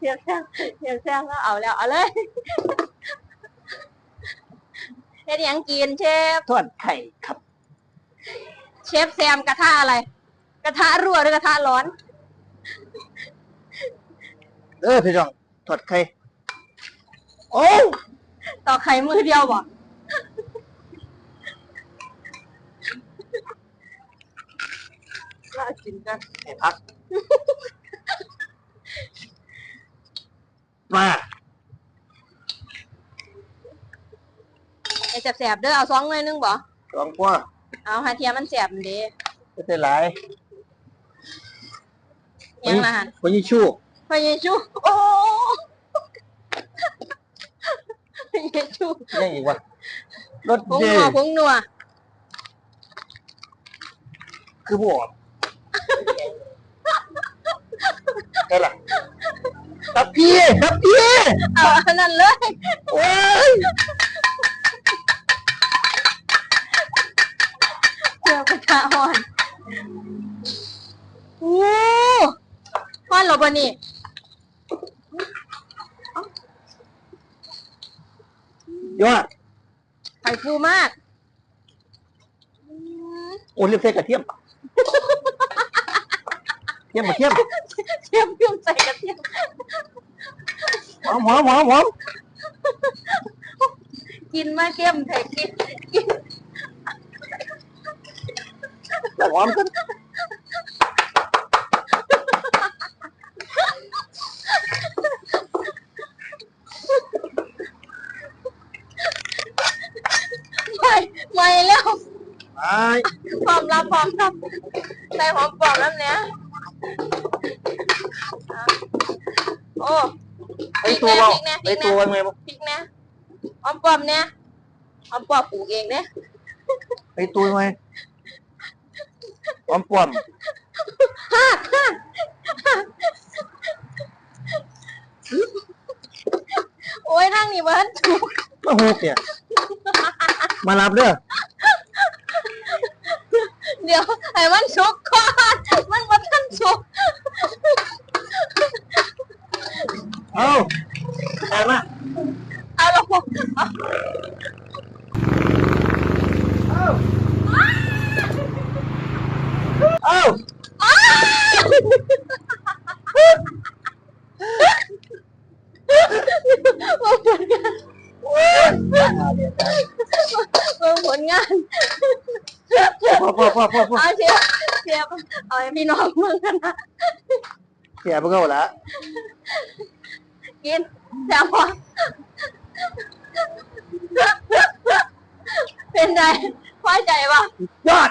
เทียบแซงเทียบแซงก็เอาแล้วเอาเลยเฮ็ดหยังกินเชฟ ทอดไข่ครับ เชฟแซมกระทะอะไร กระทะรั่วหรือกระทะร้อน เออพี่น้องทอดไข่ โอ้ต่อไข่มือเดียวบ่น่ากินกันไอ้พัก มาไอ้แสบๆเด้อเอาสองหน่อยนึงบ่ลองกว่าเอาหาเทียมมันแสบมันเด้จะได้หลายยังล่ะหั่นวันนี้ชู้พระเยซูโอ้พระเยซูยังอีกวะรถผงเดนัวผงนัวคือบวกได้ละ ครับพี่ครับพี่เอาอันนั้นเลยโอ้ยเจียวกระทะอ่อนโอ้ฮ้อนเหรอบ่นี่ยอดไข่ฟูมากอืมโอ้เรียกเส้นกระเทียมเทียมกระเทียม เทียมเทียมใส่กระเทียมห อมหอมหอมหอมกินมาเข้มแท้กินกินแล้วหอมกันไม่ไม่แล้วไอ้พร้อมรับพร้อมรับใส่หอมปลอมแล้วเนี้ย ไอ้ตัวเราพริกนะพริไอ้กนะตัวไงบ้างพริกนะหอมปลอมเนี่ยหอมปลอมปลูกเองเนี่ยไอ้ตัวไงหอมปลอมโอ้ยนั่งนี่มันถูกมาหูกเนี่ยมารับเด้อเดี๋ยวไอ้มันสุกก่อนมันมาทันสุก เอาแรงมาเอาลงเอามาผลงานมาผลงานพ่อพ่อพ่อพ่อพ่อเอาเชียบเชียบเอาให้พี่น้องมึงกันนะเสียไปก็ละ กินแซ่บพอเป็นไงพอใจปะยอด